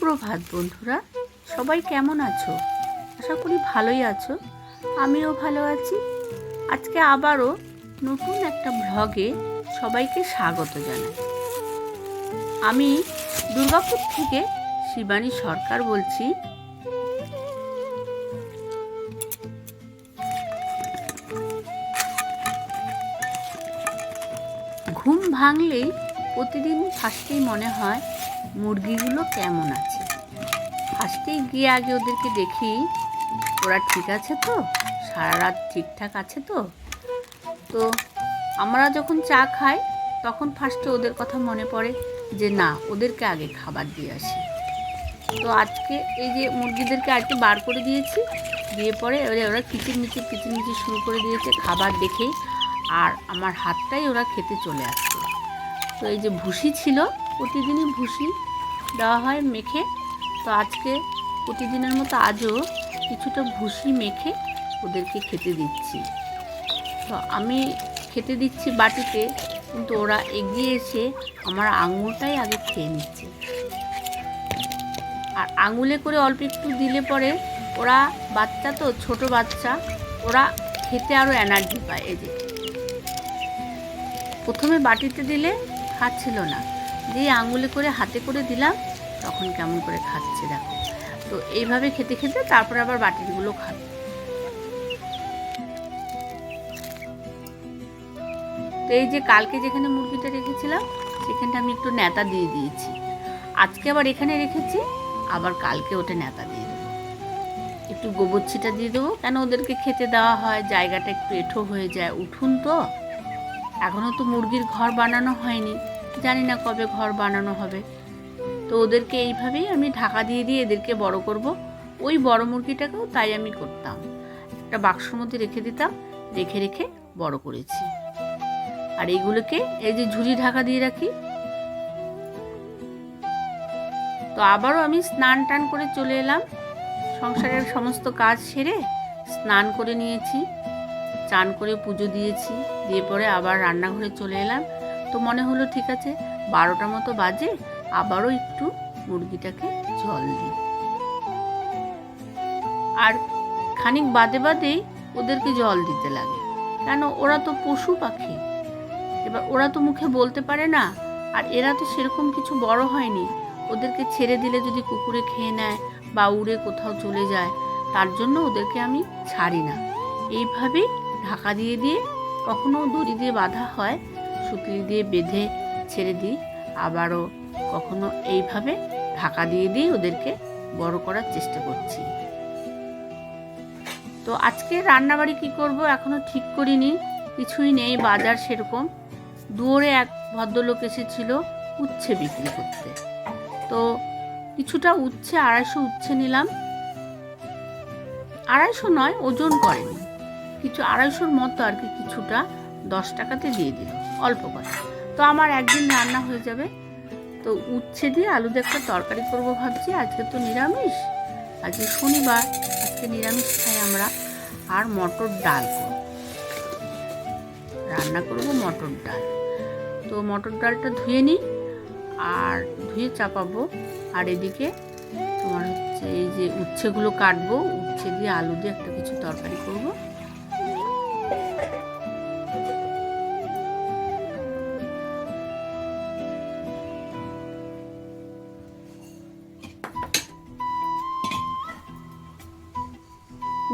সুপ্রভাত বন্ধুরা, সবাই কেমন আছো? আশা করি ভালোই আছো, আমিও ভালো আছি। আজকে আবারও নতুন একটা ভ্লগে সবাইকে স্বাগত জানাই। আমি দুর্গাপুর থেকে শিবানী সরকার বলছি। ঘুম ভাঙলেই প্রতিদিন ফার্স্টেই মনে হয় মুরগিগুলো কেমন আছে? ফার্স্টেই গিয়ে আগে ওদেরকে দেখি। ওরা ঠিক আছে তো? সারা রাত ঠিকঠাক আছে তো? তো আমরা যখন চা খাই, তখন ফার্স্টে ওদের কথা মনে পড়ে যে, না, ওদেরকে আগে খাবার দিয়ে আসি। তো আজকে এই যে মুরগিদেরকে আজকে বার করে দিয়েছি, দিয়ে পরে এবারে ওরা কিচির মিচির কিচির মিচির শুরু করে দিয়েছে খাবার দেখেই আর আমার হাতটাই ওরা খেতে চলে আসছে। তো এই যে ভুসি ছিল, প্রতিদিনই ভুসি দেওয়া হয় মেখে। তো আজকে প্রতিদিনের মতো আজও কিছুটা ভুসি মেখে ওদেরকে খেতে দিচ্ছি। তো আমি খেতে দিচ্ছি বাটিতে, কিন্তু ওরা এগিয়ে এসে আমার আঙুলটাই আগে খেয়ে নিচ্ছে। আর আঙুলে করে অল্প একটু দিলে পরে ওরা বাচ্চা তো, ছোট বাচ্চা, ওরা খেতে আরও এনার্জি পায় এই যে। প্রথমে বাটিতে দিলে খাচ্ছিল না। যেই আঙুলে করে হাতে করে দিলাম। তখন কেমন করে খাচ্ছে দেখো। তো এইভাবে খেতে খেতে তারপরে আবার বাটিগুলো খাবে। তো এই যে কালকে যেখানে মুরগিটা রেখেছিলাম, সেখানটা আমি একটু নেতা দিয়ে দিয়েছি। আজকে আবার এখানে রেখেছি, আবার কালকে ওটা নেতা দিয়ে দেবো। একটু গোবর ছিটা দিয়ে দেবো, কেন ওদেরকে খেতে দেওয়া হয়, জায়গাটা একটু এঁঠো হয়ে যায়, উঠুন তো। এখনও তো মুরগির ঘর বানানো হয়নি, জানি না কবে ঘর বানানো হবে। তো ওদেরকে এইভাবেই আমি ঢাকা দিয়ে দিয়ে এদেরকে বড় করব। ওই বড় মুরগিটাকেও তাই আমি করতাম। একটা বাক্সর মধ্যে রেখে দিতাম, রেখে রেখে বড় করেছি। আর এইগুলোকে এই যে ঝুড়ি ঢাকা দিয়ে রাখি। তো আবারও আমি স্নান টান করে চলে এলাম। সংসারের সমস্ত কাজ সেরে স্নান করে নিয়েছি, চান করে পুজো দিয়েছি, দিয়ে পরে আবার রান্নাঘরে চলে এলাম। তো মনে হলো, ঠিক আছে, বারোটা মতো বাজে আবারও একটু মুরগিটাকে জল দিই। আর খানিক বাদে বাদেই ওদেরকে জল দিতে লাগে। কেন? ওরা তো পশু পাখি। এবার ওরা তো মুখে বলতে পারে না। আর এরা তো সেরকম কিছু বড় হয়নি। ওদেরকে ছেড়ে দিলে যদি কুকুরে খেয়ে নেয় বা উড়ে কোথাও চলে যায়, তার জন্য ওদেরকে আমি ছাড়ি না। এইভাবেই ঢাকা দিয়ে দিয়ে কখনো দড়ি দিয়ে বাঁধা হয়, সুতলি দিয়ে বেঁধে ছেড়ে দিই, আবারও কখনো এইভাবে ঢাকা দিয়ে দিয়ে ওদেরকে বড় করার চেষ্টা করছি। তো আজকে রান্নাবাড়ি কি করব এখনও ঠিক করিনি, কিছুই নেই, বাজার সেরকম। দুয়ারে এক ভদ্রলোক এসেছিল উচ্ছে বিক্রি করতে। তো কিছুটা উচ্ছে, আড়াইশো উচ্ছে নিলাম। আড়াইশো নয়, ওজন করেনি। কিছু আড়াইশোর মতো আর কি কিছুটা দশ টাকাতে দিয়ে দিল, অল্প করে। তো আমার একদিন রান্না হয়ে যাবে। তো উচ্ছে দিয়ে আলু দিয়ে একটা তরকারি করব ভাবছি। আজকে তো নিরামিষ। আজকে শনিবার, আজকে নিরামিষ খাই আমরা। আর মটর ডাল করব। রান্না করব মটর ডাল। তো মটর ডালটা ধুয়ে নিই আর ধুয়ে চাপাবো। আর এদিকে তোমার হচ্ছে এই যে উচ্ছেগুলো কাটবো। উচ্ছে দিয়ে আলু দিয়ে একটা কিছু তরকারি করব।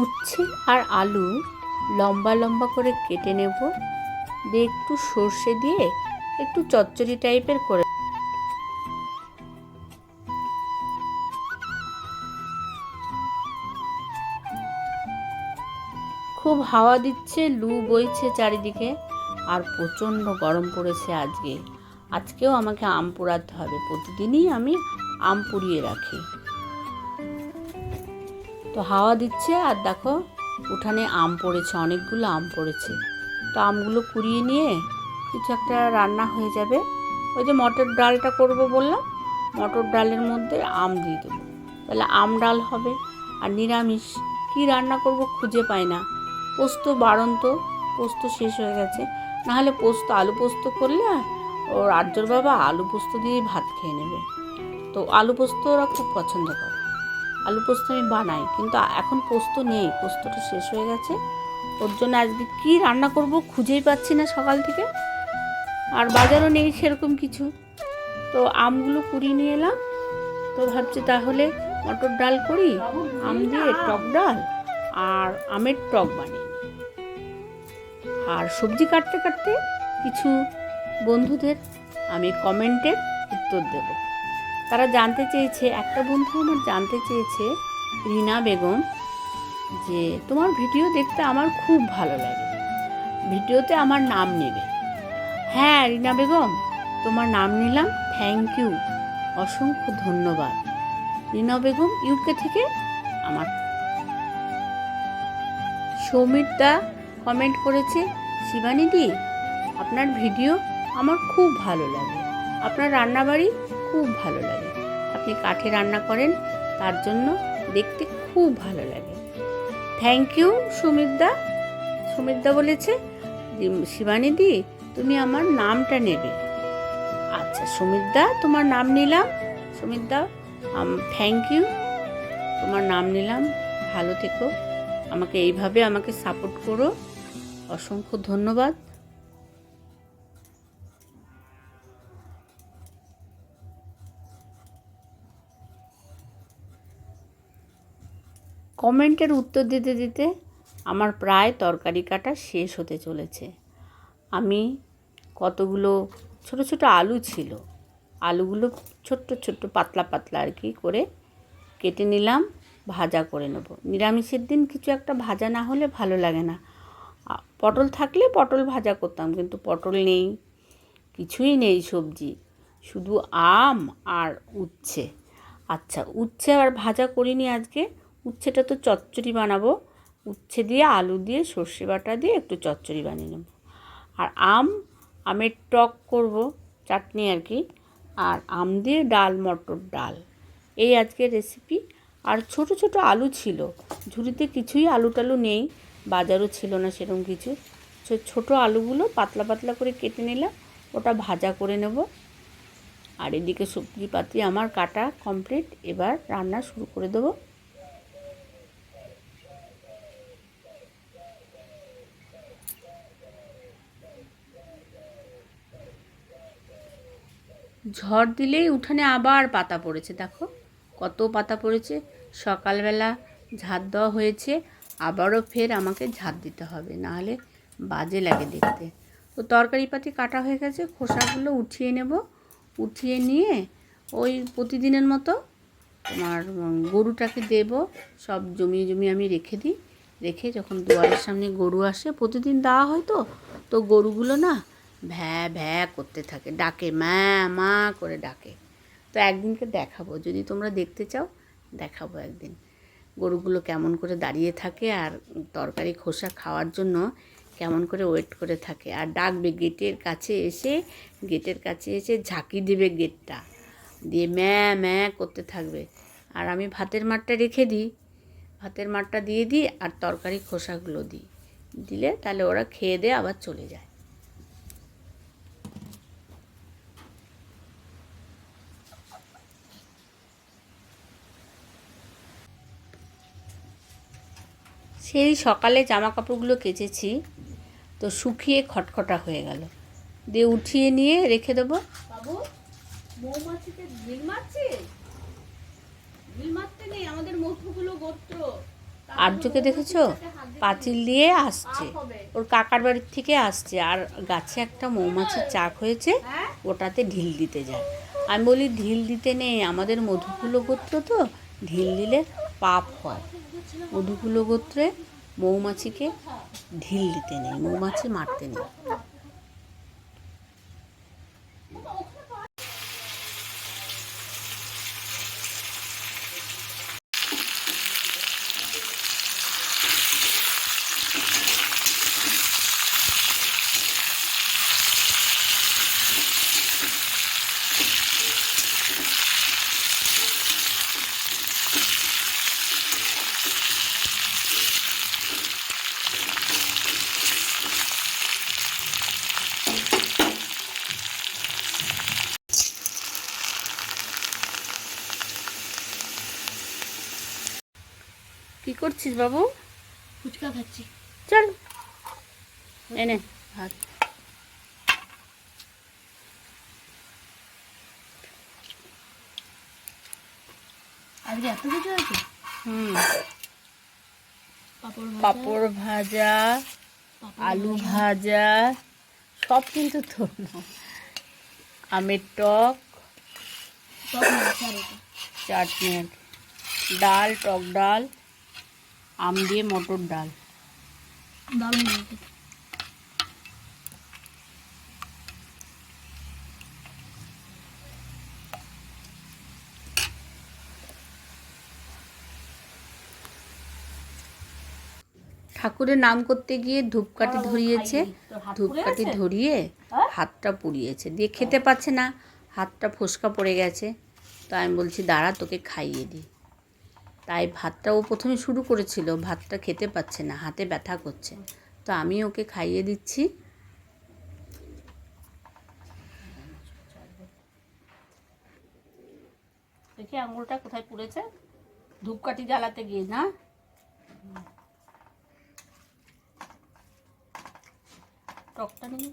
উচ্ছে আর আলু লম্বা লম্বা করে কেটে নেব। দিয়ে একটু সর্ষে দিয়ে একটু চচ্চড়ি টাইপের করে খুব হাওয়া দিচ্ছে, লু বইছে চারিদিকে আর প্রচণ্ড গরম পড়েছে আজকে। আজকেও আমাকে আম পোড়াতে হবে। প্রতিদিনই আমি আম পুড়িয়ে রাখি। তো হাওয়া দিচ্ছে আর দেখো উঠানে আম পড়েছে, অনেকগুলো আম পড়েছে। তো আমগুলো কুড়িয়ে নিয়ে কিছু একটা রান্না হয়ে যাবে। ওই যে মটর ডালটা করব বললাম, মটর ডালের মধ্যে আম দিয়ে দেবো। তাহলে আম ডাল হবে আর নিরামিষ। কী রান্না করব খুঁজে পাই না। পোস্ত বাড়ন্ত, পোস্ত শেষ হয়ে গেছে। নাহলে পোস্ত, আলু পোস্ত করলে ওর আর্যর বাবা আলু পোস্ত দিয়েই ভাত খেয়ে নেবে। তো আলু পোস্ত ওরা খুব পছন্দ করে। আলু পোস্ত আমি বানাই, কিন্তু এখন পোস্ত নেই, পোস্তটা শেষ হয়ে গেছে। ওর জন্য আজকে কী রান্না করব খুঁজেই পাচ্ছি না সকাল থেকে। আর বাজারও নেই সেরকম কিছু। তো আমগুলো কুড়িয়ে নিয়ে এলাম। তো ভাবছি তাহলে মটর ডাল করি, আম দিয়ে টক ডাল আর আমের টক বানিয়ে আর সবজি কাটতে কাটতে কিছু বন্ধুদের আমি কমেন্টের উত্তর দেব। তারা জানতে চেয়েছে, একটা বন্ধু আমার জানতে চেয়েছে, রিনা বেগম, যে তোমার ভিডিও দেখতে আমার খুব ভালো লাগে। ভিডিওতে আমার নাম নেবে। হ্যাঁ রিনা বেগম, তোমার নাম নিলাম থ্যাংক ইউ অসংখ্য ধন্যবাদ। রিনা বেগম ইউকে থেকে আমার। সৌমিত দা কমেন্ট করেছে, শিবানীদি, আপনার ভিডিও আমার খুব ভালো লাগে। আপনার রান্নাবাড়ি খুব ভালো লাগে। আপনি কাঠে রান্না করেন, তার জন্য দেখতে খুব ভালো লাগে। Thank you সুমিতদা। সুমিতদা বলেছে শিবানীদি, তুমি আমার নামটা নেবে। আচ্ছা সুমিতদা, তোমার নাম নিলাম। সুমিতদা থ্যাংক ইউ তোমার নাম নিলাম। ভালো থেকো। আমাকে এইভাবে আমাকে সাপোর্ট করো। অসংখ্য ধন্যবাদ। কমেন্টের উত্তর দিতে দিতে আমার প্রায় তরকারি কাটা শেষ হতে চলেছে। আমি কতগুলো ছোট ছোট আলু ছিল, আলুগুলো ছোট্ট ছোট্ট পাতলা পাতলা আর কি করে কেটে নিলাম, ভাজা করে নেব। নিরামিষের দিন কিছু একটা ভাজা না হলে ভালো লাগে না। পটল থাকলে পটল ভাজা করতাম, কিন্তু পটল নেই, কিছুই নেই সবজি, শুধু আম আর উচ্ছে। আচ্ছা উচ্ছে আর ভাজা করিনি আজকে। উচ্ছেটা তো চচ্চড়ি বানাবো। উচ্ছে দিয়ে আলু দিয়ে সর্ষে বাটা দিয়ে একটু চচ্চড়ি বানিয়ে নেব। আর আম, আমের টক করব, চাটনি আর কি। আর আম দিয়ে ডাল, মটর ডাল। এই আজকের রেসিপি আর ছোট ছোট আলু ছিল। ঝুড়িতে কিছুই আলু টালু নেই। বাজারও ছিল না সেরকম কিছু। ছোট আলুগুলো পাতলা পাতলা করে কেটে নিলাম। ওটা ভাজা করে নেব। আর এদিকে সবজি পাতি আমার কাটা কমপ্লিট। এবার রান্না শুরু করে দেবো। ঝড় দিলেই উঠানে আবার পাতা পড়েছে, দেখো। কত পাতা পড়েছে। সকালবেলা ঝাড় দেওয়া হয়েছে, আবারও ফের আমাকে ঝাড় দিতে হবে, নাহলে বাজে লাগে দেখতে। তো তরকারি পাতি কাটা হয়ে গেছে, খোসাগুলো উঠিয়ে নেব। উঠিয়ে নিয়ে ওই প্রতিদিনের মতো তোমার গরুটাকে দেব। সব জমিয়ে জমিয়ে আমি রেখে দিই। রেখে যখন দুয়ারের সামনে গরু আসে, প্রতিদিন দেওয়া হয় তো? তো গরুগুলো না ভ্যা ভ্যা করতে থাকে, ডাকে, মা মা করে ডাকে। তো একদিনকে দেখাবো, যদি তোমরা দেখতে চাও, দেখাবো একদিন। গরুগুলো কেমন করে দাঁড়িয়ে থাকে আর তরকারি খোসা খাওয়ার জন্য কেমন করে ওয়েট করে থাকে। আর ডাকবে গেটের কাছে এসে, গেটের কাছে এসে ঝাঁকি দেবে গেটটা। দিয়ে ম্যা ম্যা করতে থাকবে। আর আমি ভাতের মাঠটা রেখে দিই। ভাতের মাঠটা দিয়ে দিই আর তরকারি খোসাগুলো দিই। দিলে তাহলে ওরা খেয়ে দিয়ে আবার চলে যায়। সেই সকালে জামা কাপড়গুলো কেচেছি তো শুকিয়ে খটখটা হয়ে গেল। দিয়ে উঠিয়ে নিয়ে রেখে দেবো। বাবু মৌমাছিতে ঢিল মারছে? ঢিল মারতে নেই আমাদের মধুগুলো গোত্র আর্যকে দেখেছ? পাঁচিল দিয়ে আসছে। ওর কাকার বাড়ির থেকে আসছে। আর গাছে একটা মৌমাছির চাক হয়েছে হ্যাঁ? ওটাতে ঢিল দিতে যায়। আমি বলি ঢিল দিতে নেই আমাদের মধুকুলো গোত্র তো ঢিল দিলে পাপ হয়। মধুকুলো গোত্রে মৌমাছিকে ঢিল দিতে নেই মৌমাছি মারতে নেই। করছিস বাবু? ফুচকা খাচ্ছি। চল। এনে ভাত। আজকে এত কিছু আছে হুম। পাপড় ভাজা। আলু ভাজা। সব কিন্তু তোর। আমের টক। চাটনি। ডাল টক ডাল। আম দিয়ে মটর ডাল। দারুণ ঠাকুরের নাম করতে গিয়ে ধূপকাঠি ধরিয়েছে। ধূপকাঠি ধরিয়ে হ্যাঁ? হাতটা পুড়িয়েছে। দিয়ে খেতে পাচ্ছে না হাতটা ফোসকা পড়ে গেছে। তো আমি বলছি দাঁড়া তোকে খাইয়ে দিই। তাই ভাতটা ও প্রথমে শুরু করেছিল। ভাতটা খেতে পাচ্ছে না, হাতে ব্যথা করছে। তো আমি ওকে খাইয়ে দিচ্ছি। দেখি আঙুলটা কোথায় পুড়েছে। ধূপকাঠি জ্বালাতে গিয়ে, না? টকটা নিয়ে।